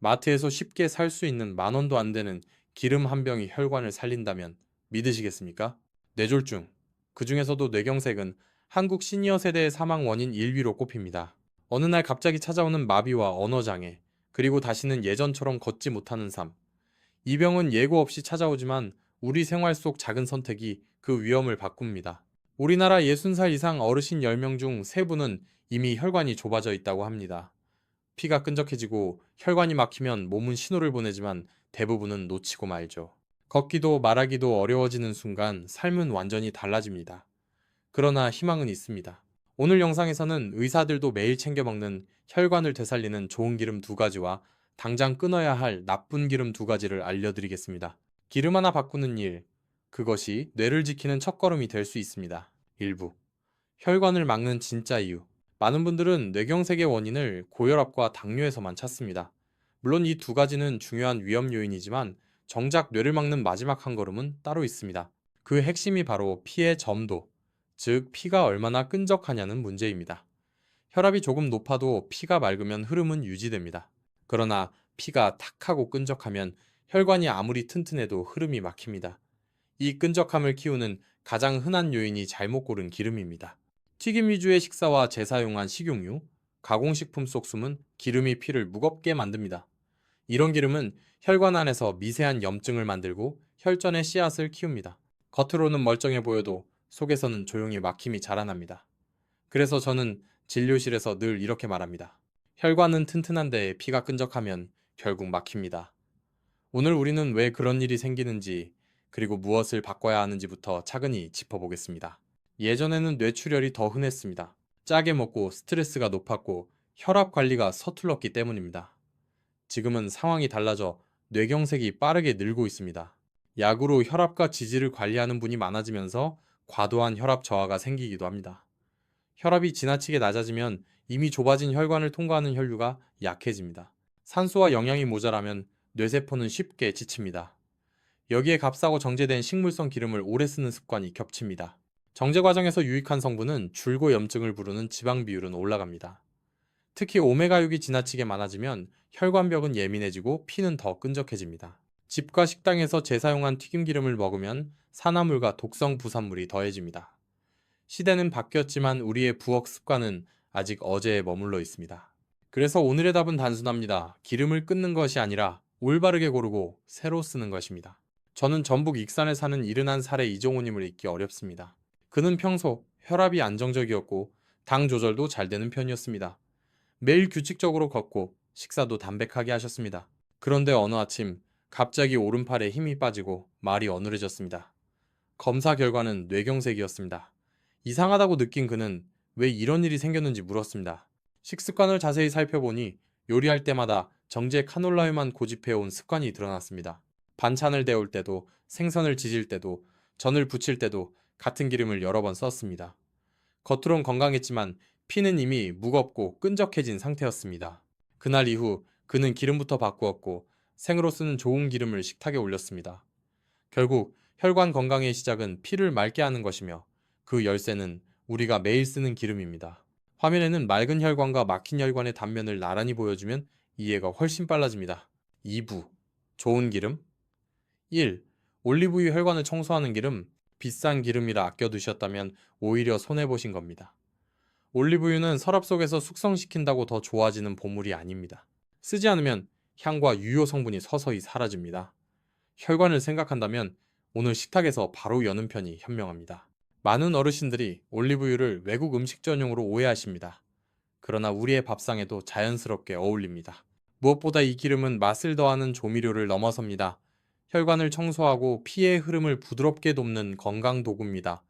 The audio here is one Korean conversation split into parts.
마트에서 쉽게 살 수 있는 만 원도 안 되는 기름 한 병이 혈관을 살린다면 믿으시겠습니까? 뇌졸중. 그 중에서도 뇌경색은 한국 시니어 세대의 사망 원인 1위로 꼽힙니다. 어느 날 갑자기 찾아오는 마비와 언어장애, 그리고 다시는 예전처럼 걷지 못하는 삶. 이 병은 예고 없이 찾아오지만 우리 생활 속 작은 선택이 그 위험을 바꿉니다. 우리나라 60살 이상 어르신 10명 중 3분은 이미 혈관이 좁아져 있다고 합니다. 피가 끈적해지고 혈관이 막히면 몸은 신호를 보내지만 대부분은 놓치고 말죠. 걷기도 말하기도 어려워지는 순간 삶은 완전히 달라집니다. 그러나 희망은 있습니다. 오늘 영상에서는 의사들도 매일 챙겨 먹는 혈관을 되살리는 좋은 기름 두 가지와 당장 끊어야 할 나쁜 기름 두 가지를 알려드리겠습니다. 기름 하나 바꾸는 일, 그것이 뇌를 지키는 첫걸음이 될 수 있습니다. 일부. 혈관을 막는 진짜 이유. 많은 분들은 뇌경색의 원인을 고혈압과 당뇨에서만 찾습니다. 물론 이 두 가지는 중요한 위험 요인이지만 정작 뇌를 막는 마지막 한 걸음은 따로 있습니다. 그 핵심이 바로 피의 점도, 즉 피가 얼마나 끈적하냐는 문제입니다. 혈압이 조금 높아도 피가 맑으면 흐름은 유지됩니다. 그러나 피가 탁하고 끈적하면 혈관이 아무리 튼튼해도 흐름이 막힙니다. 이 끈적함을 키우는 가장 흔한 요인이 잘못 고른 기름입니다. 튀김 위주의 식사와 재사용한 식용유, 가공식품 속 숨은 기름이 피를 무겁게 만듭니다. 이런 기름은 혈관 안에서 미세한 염증을 만들고 혈전의 씨앗을 키웁니다. 겉으로는 멀쩡해 보여도 속에서는 조용히 막힘이 자라납니다. 그래서 저는 진료실에서 늘 이렇게 말합니다. 혈관은 튼튼한데 피가 끈적하면 결국 막힙니다. 오늘 우리는 왜 그런 일이 생기는지 그리고 무엇을 바꿔야 하는지부터 차근히 짚어보겠습니다. 예전에는 뇌출혈이 더 흔했습니다. 짜게 먹고 스트레스가 높았고 혈압 관리가 서툴렀기 때문입니다. 지금은 상황이 달라져 뇌경색이 빠르게 늘고 있습니다. 약으로 혈압과 지지를 관리하는 분이 많아지면서 과도한 혈압 저하가 생기기도 합니다. 혈압이 지나치게 낮아지면 이미 좁아진 혈관을 통과하는 혈류가 약해집니다. 산소와 영양이 모자라면 뇌세포는 쉽게 지칩니다. 여기에 값싸고 정제된 식물성 기름을 오래 쓰는 습관이 겹칩니다. 정제 과정에서 유익한 성분은 줄고 염증을 부르는 지방 비율은 올라갑니다. 특히 오메가6이 지나치게 많아지면 혈관벽은 예민해지고 피는 더 끈적해집니다. 집과 식당에서 재사용한 튀김기름을 먹으면 산화물과 독성 부산물이 더해집니다. 시대는 바뀌었지만 우리의 부엌 습관은 아직 어제에 머물러 있습니다. 그래서 오늘의 답은 단순합니다. 기름을 끊는 것이 아니라 올바르게 고르고 새로 쓰는 것입니다. 저는 전북 익산에 사는 이른한 살의 이종호님을 잊기 어렵습니다. 그는 평소 혈압이 안정적이었고 당 조절도 잘 되는 편이었습니다. 매일 규칙적으로 걷고 식사도 담백하게 하셨습니다. 그런데 어느 아침 갑자기 오른팔에 힘이 빠지고 말이 어눌해졌습니다. 검사 결과는 뇌경색이었습니다. 이상하다고 느낀 그는 왜 이런 일이 생겼는지 물었습니다. 식습관을 자세히 살펴보니 요리할 때마다 정제 카놀라유만 고집해온 습관이 드러났습니다. 반찬을 데울 때도 생선을 지질 때도 전을 부칠 때도 같은 기름을 여러 번 썼습니다. 겉으론 건강했지만 피는 이미 무겁고 끈적해진 상태였습니다. 그날 이후 그는 기름부터 바꾸었고 생으로 쓰는 좋은 기름을 식탁에 올렸습니다. 결국 혈관 건강의 시작은 피를 맑게 하는 것이며 그 열쇠는 우리가 매일 쓰는 기름입니다. 화면에는 맑은 혈관과 막힌 혈관의 단면을 나란히 보여주면 이해가 훨씬 빨라집니다. 2부 좋은 기름 1. 올리브유 혈관을 청소하는 기름 비싼 기름이라 아껴두셨다면 오히려 손해보신 겁니다. 올리브유는 서랍 속에서 숙성시킨다고 더 좋아지는 보물이 아닙니다. 쓰지 않으면 향과 유효 성분이 서서히 사라집니다. 혈관을 생각한다면 오늘 식탁에서 바로 여는 편이 현명합니다. 많은 어르신들이 올리브유를 외국 음식 전용으로 오해하십니다. 그러나 우리의 밥상에도 자연스럽게 어울립니다. 무엇보다 이 기름은 맛을 더하는 조미료를 넘어섭니다. 혈관을 청소하고 피의 흐름을 부드럽게 돕는 건강 도구입니다.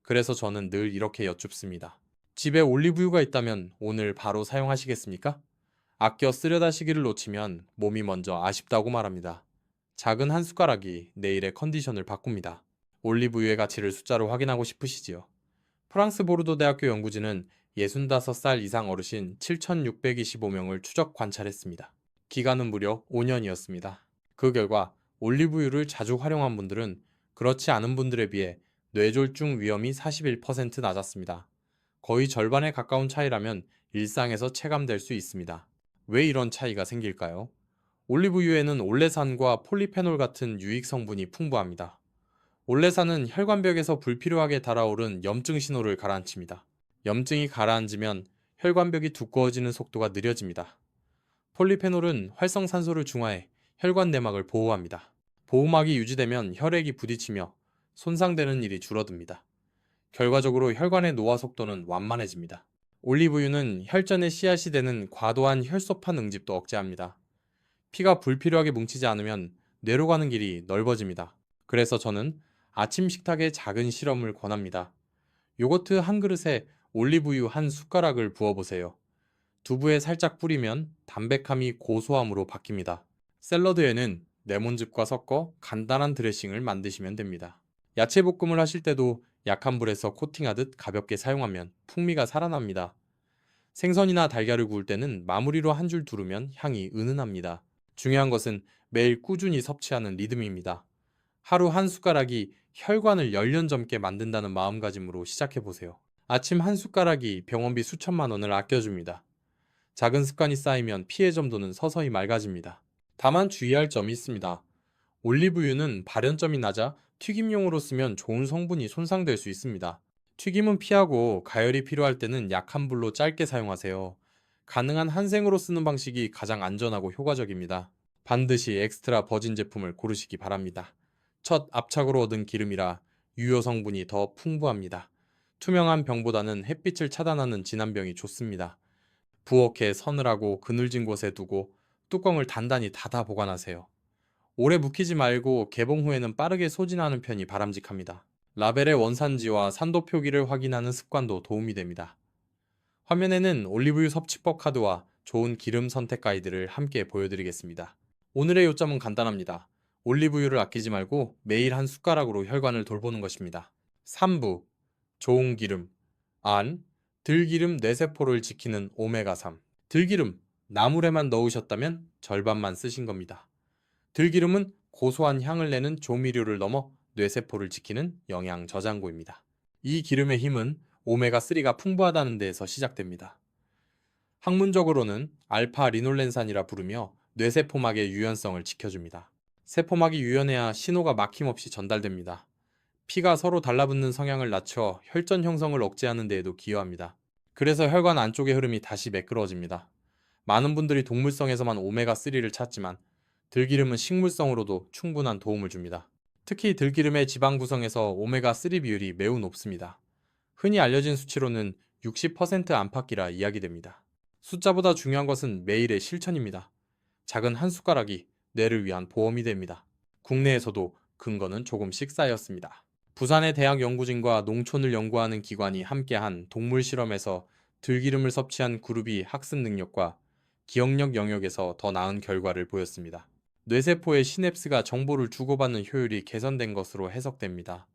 그래서 저는 늘 이렇게 여쭙습니다. 집에 올리브유가 있다면 오늘 바로 사용하시겠습니까? 아껴 쓰려다 시기를 놓치면 몸이 먼저 아쉽다고 말합니다. 작은 한 숟가락이 내일의 컨디션을 바꿉니다. 올리브유의 가치를 숫자로 확인하고 싶으시지요? 프랑스 보르도 대학교 연구진은 65살 이상 어르신 7,625명을 추적 관찰했습니다. 기간은 무려 5년이었습니다. 그 결과 올리브유를 자주 활용한 분들은 그렇지 않은 분들에 비해 뇌졸중 위험이 41% 낮았습니다. 거의 절반에 가까운 차이라면 일상에서 체감될 수 있습니다. 왜 이런 차이가 생길까요? 올리브유에는 올레산과 폴리페놀 같은 유익 성분이 풍부합니다. 올레산은 혈관벽에서 불필요하게 달아오른 염증 신호를 가라앉힙니다. 염증이 가라앉으면 혈관벽이 두꺼워지는 속도가 느려집니다. 폴리페놀은 활성산소를 중화해 혈관 내막을 보호합니다. 보호막이 유지되면 혈액이 부딪히며 손상되는 일이 줄어듭니다. 결과적으로 혈관의 노화 속도는 완만해집니다. 올리브유는 혈전의 씨앗이 되는 과도한 혈소판 응집도 억제합니다. 피가 불필요하게 뭉치지 않으면 뇌로 가는 길이 넓어집니다. 그래서 저는 아침 식탁에 작은 실험을 권합니다. 요거트 한 그릇에 올리브유 한 숟가락을 부어보세요. 두부에 살짝 뿌리면 담백함이 고소함으로 바뀝니다. 샐러드에는 레몬즙과 섞어 간단한 드레싱을 만드시면 됩니다. 야채 볶음을 하실 때도 약한 불에서 코팅하듯 가볍게 사용하면 풍미가 살아납니다. 생선이나 달걀을 구울 때는 마무리로 한 줄 두르면 향이 은은합니다. 중요한 것은 매일 꾸준히 섭취하는 리듬입니다. 하루 한 숟가락이 혈관을 열년 젊게 만든다는 마음가짐으로 시작해 보세요. 아침 한 숟가락이 병원비 수천만 원을 아껴줍니다. 작은 습관이 쌓이면 피해 점도는 서서히 맑아집니다. 다만 주의할 점이 있습니다. 올리브유는 발연점이 낮아 튀김용으로 쓰면 좋은 성분이 손상될 수 있습니다. 튀김은 피하고 가열이 필요할 때는 약한 불로 짧게 사용하세요. 가능한 한생으로 쓰는 방식이 가장 안전하고 효과적입니다. 반드시 엑스트라 버진 제품을 고르시기 바랍니다. 첫 압착으로 얻은 기름이라 유효 성분이 더 풍부합니다. 투명한 병보다는 햇빛을 차단하는 진한 병이 좋습니다. 부엌에 서늘하고 그늘진 곳에 두고 뚜껑을 단단히 닫아 보관하세요. 오래 묵히지 말고 개봉 후에는 빠르게 소진하는 편이 바람직합니다. 라벨의 원산지와 산도 표기를 확인하는 습관도 도움이 됩니다. 화면에는 올리브유 섭취법 카드와 좋은 기름 선택 가이드를 함께 보여드리겠습니다. 오늘의 요점은 간단합니다. 올리브유를 아끼지 말고 매일 한 숟가락으로 혈관을 돌보는 것입니다. 3부 좋은 기름 안 들기름 뇌세포를 지키는 오메가3 들기름 나물에만 넣으셨다면 절반만 쓰신 겁니다. 들기름은 고소한 향을 내는 조미료를 넘어 뇌세포를 지키는 영양 저장고입니다. 이 기름의 힘은 오메가3가 풍부하다는 데에서 시작됩니다. 학문적으로는 알파 리놀렌산이라 부르며 뇌세포막의 유연성을 지켜줍니다. 세포막이 유연해야 신호가 막힘없이 전달됩니다. 피가 서로 달라붙는 성향을 낮춰 혈전 형성을 억제하는 데에도 기여합니다. 그래서 혈관 안쪽의 흐름이 다시 매끄러워집니다. 많은 분들이 동물성에서만 오메가3를 찾지만 들기름은 식물성으로도 충분한 도움을 줍니다. 특히 들기름의 지방 구성에서 오메가3 비율이 매우 높습니다. 흔히 알려진 수치로는 60% 안팎이라 이야기됩니다. 숫자보다 중요한 것은 매일의 실천입니다. 작은 한 숟가락이 뇌를 위한 보험이 됩니다. 국내에서도 근거는 조금씩 쌓였습니다. 부산의 대학 연구진과 농촌을 연구하는 기관이 함께한 동물 실험에서 들기름을 섭취한 그룹이 학습 능력과 기억력 영역에서 더 나은 결과를 보였습니다. 뇌세포의 시냅스가 정보를 주고받는 효율이 개선된 것으로 해석됩니다.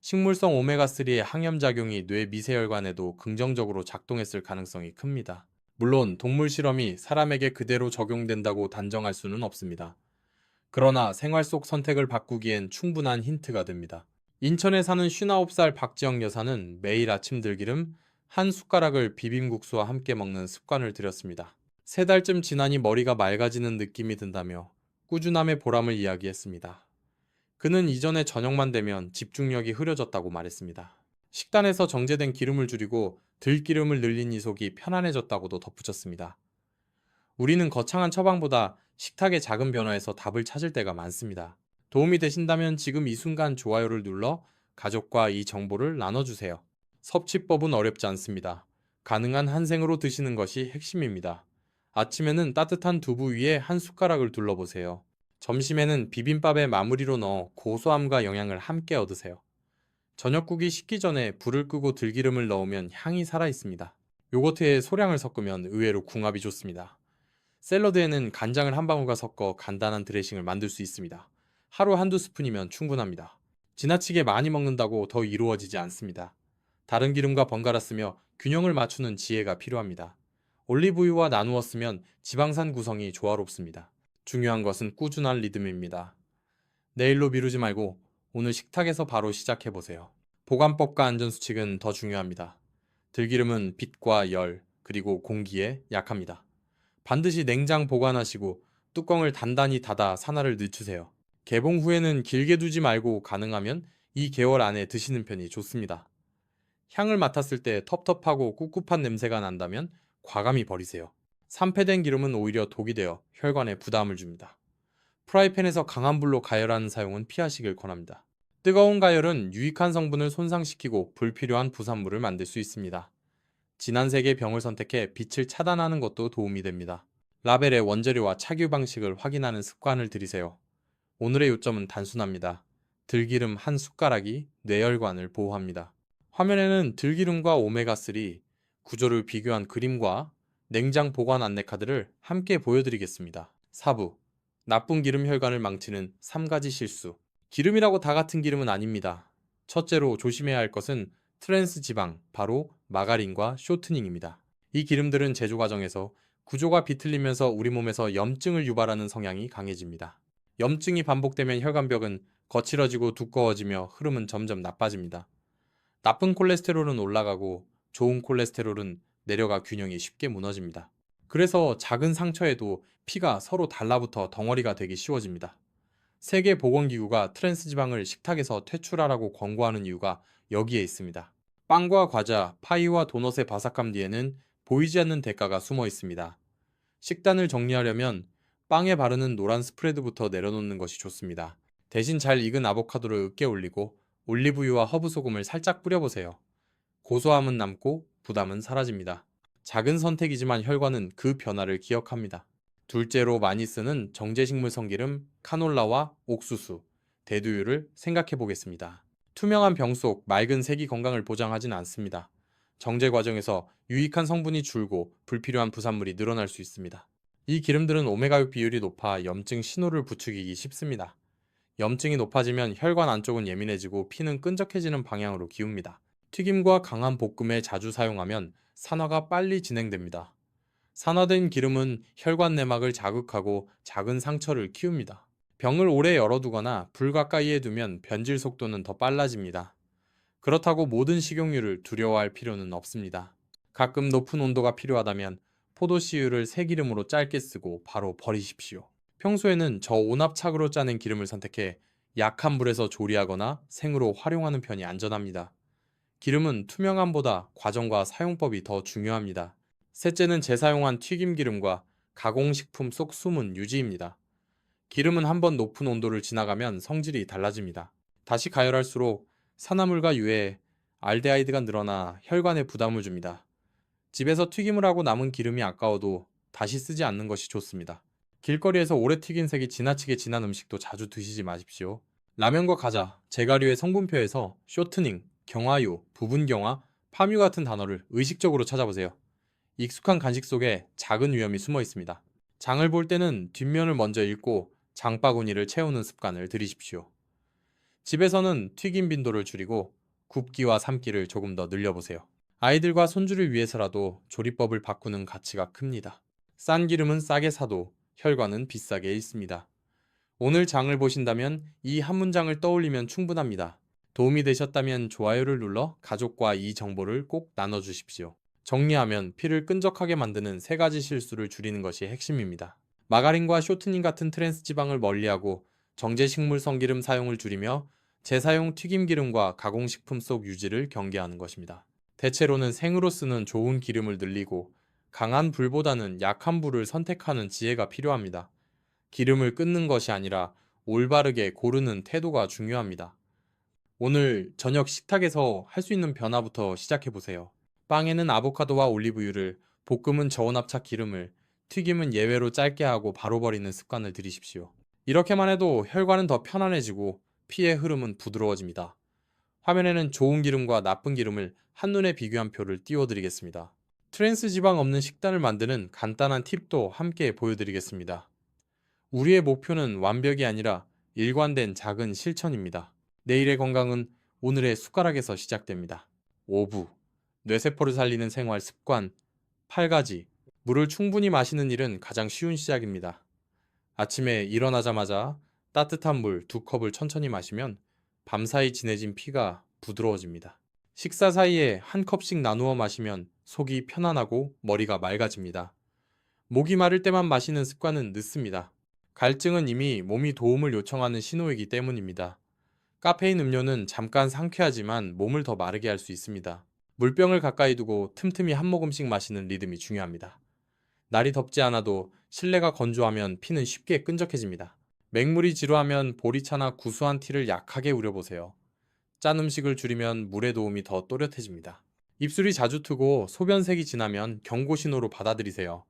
식물성 오메가3의 항염작용이 뇌 미세혈관에도 긍정적으로 작동했을 가능성이 큽니다. 물론 동물 실험이 사람에게 그대로 적용된다고 단정할 수는 없습니다. 그러나 생활 속 선택을 바꾸기엔 충분한 힌트가 됩니다. 인천에 사는 59살 박지영 여사는 매일 아침 들기름 한 숟가락을 비빔국수와 함께 먹는 습관을 들였습니다. 세 달쯤 지나니 머리가 맑아지는 느낌이 든다며 꾸준함의 보람을 이야기했습니다. 그는 이전에 저녁만 되면 집중력이 흐려졌다고 말했습니다. 식단에서 정제된 기름을 줄이고 들기름을 늘린 이 속이 편안해졌다고도 덧붙였습니다. 우리는 거창한 처방보다 식탁의 작은 변화에서 답을 찾을 때가 많습니다. 도움이 되신다면 지금 이 순간 좋아요를 눌러 가족과 이 정보를 나눠주세요. 섭취법은 어렵지 않습니다. 가능한 한생으로 드시는 것이 핵심입니다. 아침에는 따뜻한 두부 위에 한 숟가락을 둘러보세요. 점심에는 비빔밥에 마무리로 넣어 고소함과 영양을 함께 얻으세요. 저녁국이 식기 전에 불을 끄고 들기름을 넣으면 향이 살아 있습니다. 요거트에 소량을 섞으면 의외로 궁합이 좋습니다. 샐러드에는 간장을 한 방울과 섞어 간단한 드레싱을 만들 수 있습니다. 하루 한두 스푼이면 충분합니다. 지나치게 많이 먹는다고 더 이루어지지 않습니다. 다른 기름과 번갈아 쓰며 균형을 맞추는 지혜가 필요합니다. 올리브유와 나누어 쓰면 지방산 구성이 조화롭습니다. 중요한 것은 꾸준한 리듬입니다. 내일로 미루지 말고 오늘 식탁에서 바로 시작해 보세요. 보관법과 안전수칙은 더 중요합니다. 들기름은 빛과 열, 그리고 공기에 약합니다. 반드시 냉장 보관하시고 뚜껑을 단단히 닫아 산화를 늦추세요. 개봉 후에는 길게 두지 말고 가능하면 2개월 안에 드시는 편이 좋습니다. 향을 맡았을 때 텁텁하고 꿉꿉한 냄새가 난다면 과감히 버리세요. 산패된 기름은 오히려 독이 되어 혈관에 부담을 줍니다. 프라이팬에서 강한 불로 가열하는 사용은 피하시길 권합니다. 뜨거운 가열은 유익한 성분을 손상시키고 불필요한 부산물을 만들 수 있습니다. 진한 색의 병을 선택해 빛을 차단하는 것도 도움이 됩니다. 라벨의 원재료와 착유 방식을 확인하는 습관을 들이세요. 오늘의 요점은 단순합니다. 들기름 한 숟가락이 뇌혈관을 보호합니다. 화면에는 들기름과 오메가3 구조를 비교한 그림과 냉장 보관 안내 카드를 함께 보여드리겠습니다. 4부 나쁜 기름 혈관을 망치는 3가지 실수 기름이라고 다 같은 기름은 아닙니다. 첫째로 조심해야 할 것은 트랜스 지방, 바로 마가린과 쇼트닝입니다. 이 기름들은 제조 과정에서 구조가 비틀리면서 우리 몸에서 염증을 유발하는 성향이 강해집니다. 염증이 반복되면 혈관벽은 거칠어지고 두꺼워지며 흐름은 점점 나빠집니다. 나쁜 콜레스테롤은 올라가고 좋은 콜레스테롤은 내려가 균형이 쉽게 무너집니다. 그래서 작은 상처에도 피가 서로 달라붙어 덩어리가 되기 쉬워집니다. 세계보건기구가 트랜스 지방을 식탁에서 퇴출하라고 권고하는 이유가 여기에 있습니다. 빵과 과자, 파이와 도넛의 바삭함 뒤에는 보이지 않는 대가가 숨어 있습니다. 식단을 정리하려면 빵에 바르는 노란 스프레드부터 내려놓는 것이 좋습니다. 대신 잘 익은 아보카도를 으깨 올리고 올리브유와 허브 소금을 살짝 뿌려보세요. 고소함은 남고 부담은 사라집니다. 작은 선택이지만 혈관은 그 변화를 기억합니다. 둘째로 많이 쓰는 정제식물 성기름, 카놀라와 옥수수, 대두유를 생각해 보겠습니다. 투명한 병 속 맑은 색이 건강을 보장하진 않습니다. 정제 과정에서 유익한 성분이 줄고 불필요한 부산물이 늘어날 수 있습니다. 이 기름들은 오메가6 비율이 높아 염증 신호를 부추기기 쉽습니다. 염증이 높아지면 혈관 안쪽은 예민해지고 피는 끈적해지는 방향으로 기웁니다. 튀김과 강한 볶음에 자주 사용하면 산화가 빨리 진행됩니다. 산화된 기름은 혈관 내막을 자극하고 작은 상처를 키웁니다. 병을 오래 열어두거나 불 가까이에 두면 변질 속도는 더 빨라집니다. 그렇다고 모든 식용유를 두려워할 필요는 없습니다. 가끔 높은 온도가 필요하다면 포도씨유를 새기름으로 짧게 쓰고 바로 버리십시오. 평소에는 저 온압착으로 짜낸 기름을 선택해 약한 불에서 조리하거나 생으로 활용하는 편이 안전합니다. 기름은 투명함보다 과정과 사용법이 더 중요합니다. 셋째는 재사용한 튀김 기름과 가공식품 속 숨은 유지입니다. 기름은 한번 높은 온도를 지나가면 성질이 달라집니다. 다시 가열할수록 산화물과 유해, 알데하이드가 늘어나 혈관에 부담을 줍니다. 집에서 튀김을 하고 남은 기름이 아까워도 다시 쓰지 않는 것이 좋습니다. 길거리에서 오래 튀긴 색이 지나치게 진한 음식도 자주 드시지 마십시오. 라면과 과자, 제가류의 성분표에서 쇼트닝, 경화유, 부분경화, 파뮤 같은 단어를 의식적으로 찾아보세요. 익숙한 간식 속에 작은 위험이 숨어 있습니다. 장을 볼 때는 뒷면을 먼저 읽고 장바구니를 채우는 습관을 들이십시오. 집에서는 튀김 빈도를 줄이고 굽기와 삶기를 조금 더 늘려보세요. 아이들과 손주를 위해서라도 조리법을 바꾸는 가치가 큽니다. 싼 기름은 싸게 사도 혈관은 비싸게 있습니다. 오늘 장을 보신다면 이 한 문장을 떠올리면 충분합니다. 도움이 되셨다면 좋아요를 눌러 가족과 이 정보를 꼭 나눠주십시오. 정리하면 피를 끈적하게 만드는 세 가지 실수를 줄이는 것이 핵심입니다. 마가린과 쇼트닝 같은 트랜스 지방을 멀리하고 정제식물 성기름 사용을 줄이며 재사용 튀김기름과 가공식품 속 유지를 경계하는 것입니다. 대체로는 생으로 쓰는 좋은 기름을 늘리고 강한 불보다는 약한 불을 선택하는 지혜가 필요합니다. 기름을 끊는 것이 아니라 올바르게 고르는 태도가 중요합니다. 오늘 저녁 식탁에서 할 수 있는 변화부터 시작해 보세요. 빵에는 아보카도와 올리브유를, 볶음은 저온압착 기름을, 튀김은 예외로 짧게 하고 바로 버리는 습관을 들이십시오. 이렇게만 해도 혈관은 더 편안해지고 피의 흐름은 부드러워집니다. 화면에는 좋은 기름과 나쁜 기름을 한눈에 비교한 표를 띄워드리겠습니다. 트랜스 지방 없는 식단을 만드는 간단한 팁도 함께 보여드리겠습니다. 우리의 목표는 완벽이 아니라 일관된 작은 실천입니다. 내일의 건강은 오늘의 숟가락에서 시작됩니다. 5부. 뇌세포를 살리는 생활 습관 8가지. 물을 충분히 마시는 일은 가장 쉬운 시작입니다. 아침에 일어나자마자 따뜻한 물 두 컵을 천천히 마시면 밤사이 진해진 피가 부드러워집니다. 식사 사이에 한 컵씩 나누어 마시면 속이 편안하고 머리가 맑아집니다. 목이 마를 때만 마시는 습관은 늦습니다. 갈증은 이미 몸이 도움을 요청하는 신호이기 때문입니다. 카페인 음료는 잠깐 상쾌하지만 몸을 더 마르게 할 수 있습니다. 물병을 가까이 두고 틈틈이 한 모금씩 마시는 리듬이 중요합니다. 날이 덥지 않아도 실내가 건조하면 피는 쉽게 끈적해집니다. 맹물이 지루하면 보리차나 구수한 티를 약하게 우려보세요. 짠 음식을 줄이면 물의 도움이 더 또렷해집니다. 입술이 자주 트고 소변색이 진하면 경고 신호로 받아들이세요.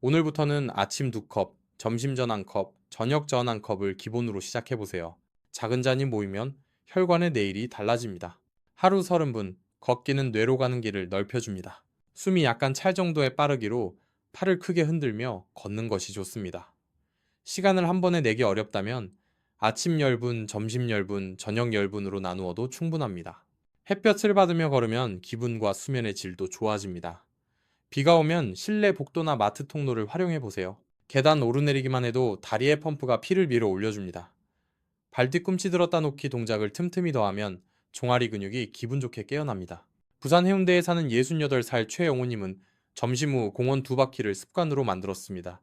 오늘부터는 아침 2컵, 점심 전 1컵, 저녁 전 1컵을 기본으로 시작해보세요. 작은 잔이 모이면 혈관의 내일이 달라집니다. 하루 30분, 걷기는 뇌로 가는 길을 넓혀줍니다. 숨이 약간 찰 정도의 빠르기로 팔을 크게 흔들며 걷는 것이 좋습니다. 시간을 한 번에 내기 어렵다면 아침 열분, 점심 열분, 저녁 열분으로 나누어도 충분합니다. 햇볕을 받으며 걸으면 기분과 수면의 질도 좋아집니다. 비가 오면 실내 복도나 마트 통로를 활용해 보세요. 계단 오르내리기만 해도 다리의 펌프가 피를 밀어 올려줍니다. 발 뒤꿈치 들었다 놓기 동작을 틈틈이 더하면 종아리 근육이 기분 좋게 깨어납니다. 부산 해운대에 사는 68살 최영호님은 점심 후 공원 두 바퀴를 습관으로 만들었습니다.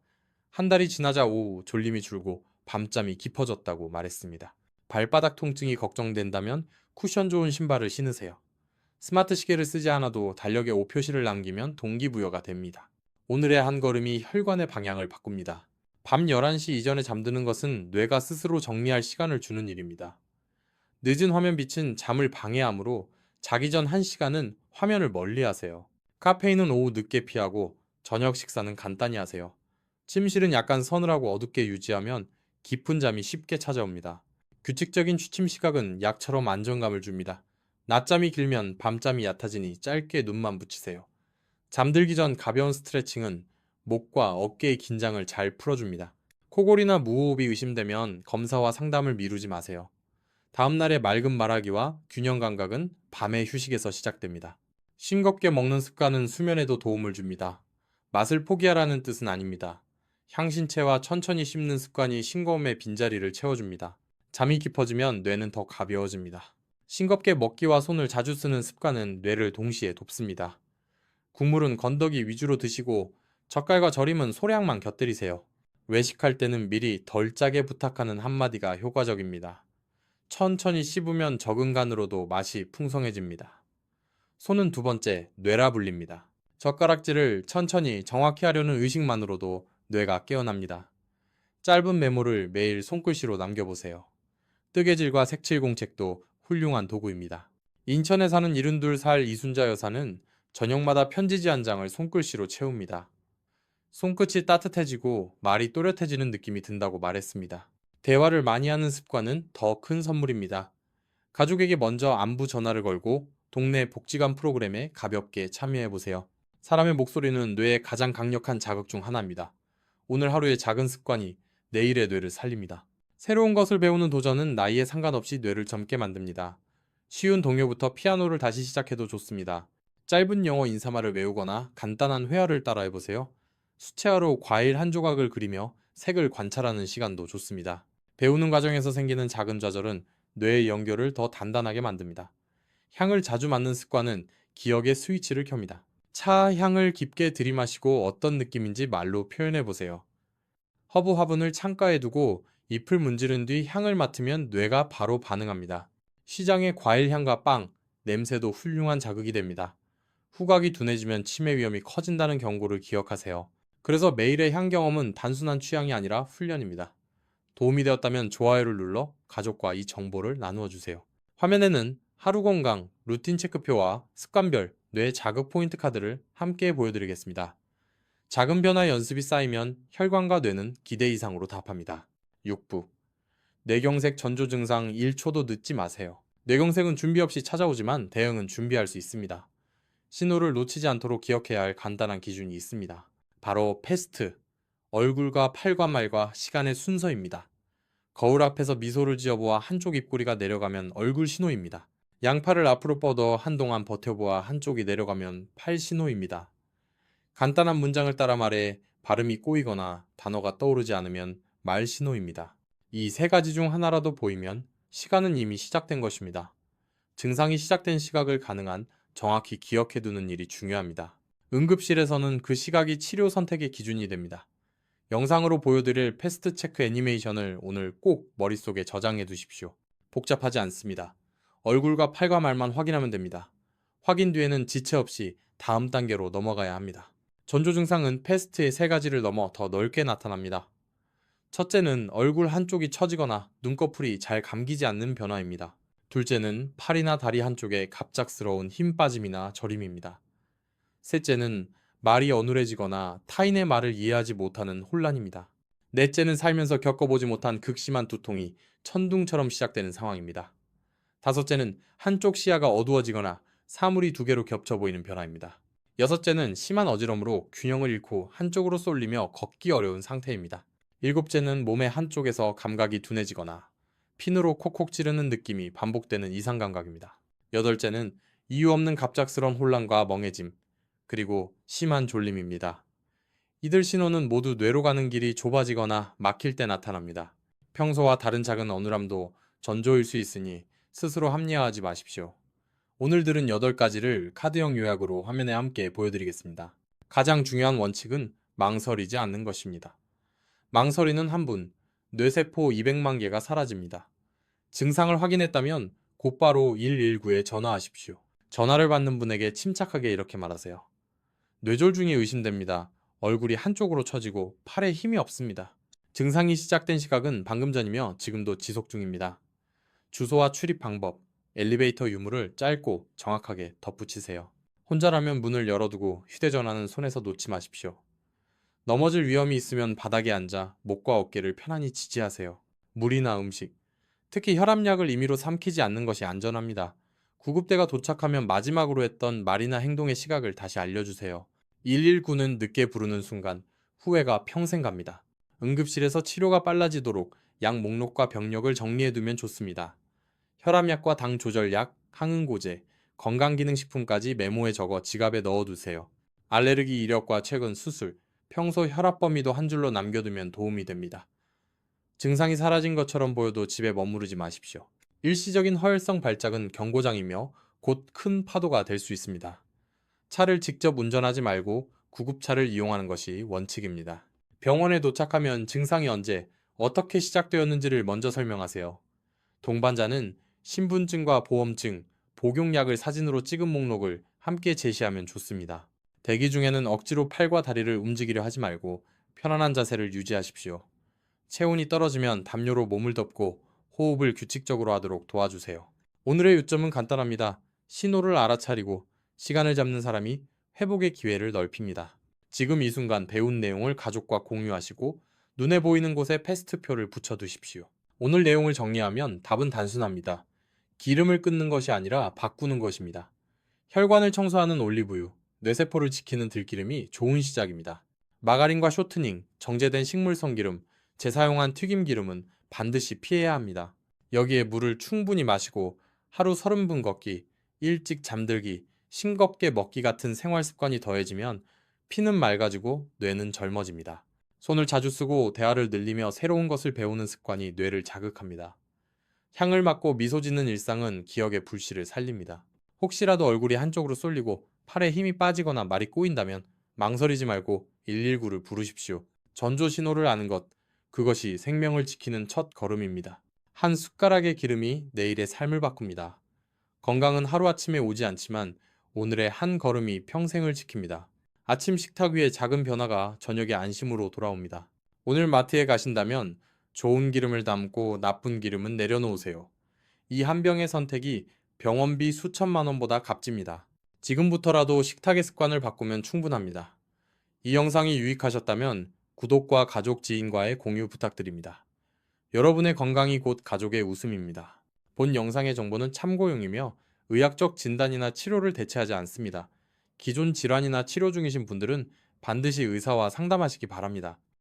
한 달이 지나자 오후 졸림이 줄고 밤잠이 깊어졌다고 말했습니다. 발바닥 통증이 걱정된다면 쿠션 좋은 신발을 신으세요. 스마트 시계를 쓰지 않아도 달력에 오 표시를 남기면 동기부여가 됩니다. 오늘의 한 걸음이 혈관의 방향을 바꿉니다. 밤 11시 이전에 잠드는 것은 뇌가 스스로 정리할 시간을 주는 일입니다. 늦은 화면 빛은 잠을 방해하므로 자기 전 1시간은 화면을 멀리 하세요. 카페인은 오후 늦게 피하고 저녁 식사는 간단히 하세요. 침실은 약간 서늘하고 어둡게 유지하면 깊은 잠이 쉽게 찾아옵니다. 규칙적인 취침 시각은 약처럼 안정감을 줍니다. 낮잠이 길면 밤잠이 얕아지니 짧게 눈만 붙이세요. 잠들기 전 가벼운 스트레칭은 목과 어깨의 긴장을 잘 풀어줍니다. 코골이나 무호흡이 의심되면 검사와 상담을 미루지 마세요. 다음날의 맑은 말하기와 균형 감각은 밤의 휴식에서 시작됩니다. 싱겁게 먹는 습관은 수면에도 도움을 줍니다. 맛을 포기하라는 뜻은 아닙니다. 향신채와 천천히 씹는 습관이 싱거움의 빈자리를 채워줍니다. 잠이 깊어지면 뇌는 더 가벼워집니다. 싱겁게 먹기와 손을 자주 쓰는 습관은 뇌를 동시에 돕습니다. 국물은 건더기 위주로 드시고 젓갈과 절임은 소량만 곁들이세요. 외식할 때는 미리 덜 짜게 부탁하는 한마디가 효과적입니다. 천천히 씹으면 적은 간으로도 맛이 풍성해집니다. 손은 두 번째, 뇌라 불립니다. 젓가락질을 천천히 정확히 하려는 의식만으로도 뇌가 깨어납니다. 짧은 메모를 매일 손글씨로 남겨보세요. 뜨개질과 색칠 공책도 훌륭한 도구입니다. 인천에 사는 72살 이순자 여사는 저녁마다 편지지 한 장을 손글씨로 채웁니다. 손끝이 따뜻해지고 말이 또렷해지는 느낌이 든다고 말했습니다. 대화를 많이 하는 습관은 더 큰 선물입니다. 가족에게 먼저 안부 전화를 걸고 동네 복지관 프로그램에 가볍게 참여해 보세요. 사람의 목소리는 뇌의 가장 강력한 자극 중 하나입니다. 오늘 하루의 작은 습관이 내일의 뇌를 살립니다. 새로운 것을 배우는 도전은 나이에 상관없이 뇌를 젊게 만듭니다. 쉬운 동요부터 피아노를 다시 시작해도 좋습니다. 짧은 영어 인사말을 외우거나 간단한 회화를 따라해 보세요. 수채화로 과일 한 조각을 그리며 색을 관찰하는 시간도 좋습니다. 배우는 과정에서 생기는 작은 좌절은 뇌의 연결을 더 단단하게 만듭니다. 향을 자주 맡는 습관은 기억의 스위치를 켭니다. 차 향을 깊게 들이마시고 어떤 느낌인지 말로 표현해 보세요. 허브 화분을 창가에 두고 잎을 문지른 뒤 향을 맡으면 뇌가 바로 반응합니다. 시장의 과일 향과 빵, 냄새도 훌륭한 자극이 됩니다. 후각이 둔해지면 치매 위험이 커진다는 경고를 기억하세요. 그래서 매일의 향 경험은 단순한 취향이 아니라 훈련입니다. 도움이 되었다면 좋아요를 눌러 가족과 이 정보를 나누어 주세요. 화면에는 하루 건강, 루틴 체크표와 습관별, 뇌 자극 포인트 카드를 함께 보여드리겠습니다. 작은 변화 연습이 쌓이면 혈관과 뇌는 기대 이상으로 답합니다. 6부 뇌경색 전조 증상 1초도 늦지 마세요. 뇌경색은 준비 없이 찾아오지만 대응은 준비할 수 있습니다. 신호를 놓치지 않도록 기억해야 할 간단한 기준이 있습니다. 바로 패스트, 얼굴과 팔과 말과 시간의 순서입니다. 거울 앞에서 미소를 지어보아 한쪽 입꼬리가 내려가면 얼굴 신호입니다. 양팔을 앞으로 뻗어 한동안 버텨보아 한쪽이 내려가면 팔 신호입니다. 간단한 문장을 따라 말해 발음이 꼬이거나 단어가 떠오르지 않으면 말 신호입니다. 이 세 가지 중 하나라도 보이면 시간은 이미 시작된 것입니다. 증상이 시작된 시각을 가능한 정확히 기억해 두는 일이 중요합니다. 응급실에서는 그 시각이 치료 선택의 기준이 됩니다. 영상으로 보여드릴 패스트 체크 애니메이션을 오늘 꼭 머릿속에 저장해 두십시오. 복잡하지 않습니다. 얼굴과 팔과 말만 확인하면 됩니다. 확인 뒤에는 지체 없이 다음 단계로 넘어가야 합니다. 전조 증상은 패스트의 세 가지를 넘어 더 넓게 나타납니다. 첫째는 얼굴 한쪽이 처지거나 눈꺼풀이 잘 감기지 않는 변화입니다. 둘째는 팔이나 다리 한쪽에 갑작스러운 힘 빠짐이나 저림입니다. 셋째는 말이 어눌해지거나 타인의 말을 이해하지 못하는 혼란입니다. 넷째는 살면서 겪어보지 못한 극심한 두통이 천둥처럼 시작되는 상황입니다. 다섯째는 한쪽 시야가 어두워지거나 사물이 두 개로 겹쳐 보이는 변화입니다. 여섯째는 심한 어지럼으로 균형을 잃고 한쪽으로 쏠리며 걷기 어려운 상태입니다. 일곱째는 몸의 한쪽에서 감각이 둔해지거나 핀으로 콕콕 찌르는 느낌이 반복되는 이상 감각입니다. 여덟째는 이유 없는 갑작스런 혼란과 멍해짐, 그리고 심한 졸림입니다. 이들 신호는 모두 뇌로 가는 길이 좁아지거나 막힐 때 나타납니다. 평소와 다른 작은 어눌함도 전조일 수 있으니 스스로 합리화하지 마십시오. 오늘 들은 8가지를 카드형 요약으로 화면에 함께 보여드리겠습니다. 가장 중요한 원칙은 망설이지 않는 것입니다. 망설이는 한 분, 뇌세포 200만 개가 사라집니다. 증상을 확인했다면 곧바로 119에 전화하십시오. 전화를 받는 분에게 침착하게 이렇게 말하세요. 뇌졸중이 의심됩니다. 얼굴이 한쪽으로 처지고 팔에 힘이 없습니다. 증상이 시작된 시각은 방금 전이며 지금도 지속 중입니다. 주소와 출입 방법, 엘리베이터 유무를 짧고 정확하게 덧붙이세요. 혼자라면 문을 열어두고 휴대전화는 손에서 놓지 마십시오. 넘어질 위험이 있으면 바닥에 앉아 목과 어깨를 편안히 지지하세요. 물이나 음식, 특히 혈압약을 임의로 삼키지 않는 것이 안전합니다. 구급대가 도착하면 마지막으로 했던 말이나 행동의 시각을 다시 알려주세요. 119는 늦게 부르는 순간 후회가 평생 갑니다. 응급실에서 치료가 빨라지도록 약 목록과 병력을 정리해두면 좋습니다. 혈압약과 당 조절약, 항응고제, 건강기능식품까지 메모에 적어 지갑에 넣어두세요. 알레르기 이력과 최근 수술, 평소 혈압 범위도 한 줄로 남겨두면 도움이 됩니다. 증상이 사라진 것처럼 보여도 집에 머무르지 마십시오. 일시적인 허혈성 발작은 경고장이며 곧 큰 파도가 될 수 있습니다. 차를 직접 운전하지 말고 구급차를 이용하는 것이 원칙입니다. 병원에 도착하면 증상이 언제, 어떻게 시작되었는지를 먼저 설명하세요. 동반자는 신분증과 보험증, 복용약을 사진으로 찍은 목록을 함께 제시하면 좋습니다. 대기 중에는 억지로 팔과 다리를 움직이려 하지 말고 편안한 자세를 유지하십시오. 체온이 떨어지면 담요로 몸을 덮고 호흡을 규칙적으로 하도록 도와주세요. 오늘의 요점은 간단합니다. 신호를 알아차리고 시간을 잡는 사람이 회복의 기회를 넓힙니다. 지금 이 순간 배운 내용을 가족과 공유하시고 눈에 보이는 곳에 패스트표를 붙여두십시오. 오늘 내용을 정리하면 답은 단순합니다. 기름을 끊는 것이 아니라 바꾸는 것입니다. 혈관을 청소하는 올리브유, 뇌세포를 지키는 들기름이 좋은 시작입니다. 마가린과 쇼트닝, 정제된 식물성 기름, 재사용한 튀김 기름은 반드시 피해야 합니다. 여기에 물을 충분히 마시고 하루 30분 걷기, 일찍 잠들기, 싱겁게 먹기 같은 생활 습관이 더해지면 피는 맑아지고 뇌는 젊어집니다. 손을 자주 쓰고 대화를 늘리며 새로운 것을 배우는 습관이 뇌를 자극합니다. 향을 맡고 미소 짓는 일상은 기억의 불씨를 살립니다. 혹시라도 얼굴이 한쪽으로 쏠리고 팔에 힘이 빠지거나 말이 꼬인다면 망설이지 말고 119를 부르십시오. 전조 신호를 아는 것, 그것이 생명을 지키는 첫 걸음입니다. 한 숟가락의 기름이 내일의 삶을 바꿉니다. 건강은 하루아침에 오지 않지만 오늘의 한 걸음이 평생을 지킵니다. 아침 식탁 위에 작은 변화가 저녁의 안심으로 돌아옵니다. 오늘 마트에 가신다면 좋은 기름을 담고 나쁜 기름은 내려놓으세요. 이 한 병의 선택이 병원비 수천만 원보다 값집니다. 지금부터라도 식탁의 습관을 바꾸면 충분합니다. 이 영상이 유익하셨다면 구독과 가족 지인과의 공유 부탁드립니다. 여러분의 건강이 곧 가족의 웃음입니다. 본 영상의 정보는 참고용이며 의학적 진단이나 치료를 대체하지 않습니다. 기존 질환이나 치료 중이신 분들은 반드시 의사와 상담하시기 바랍니다.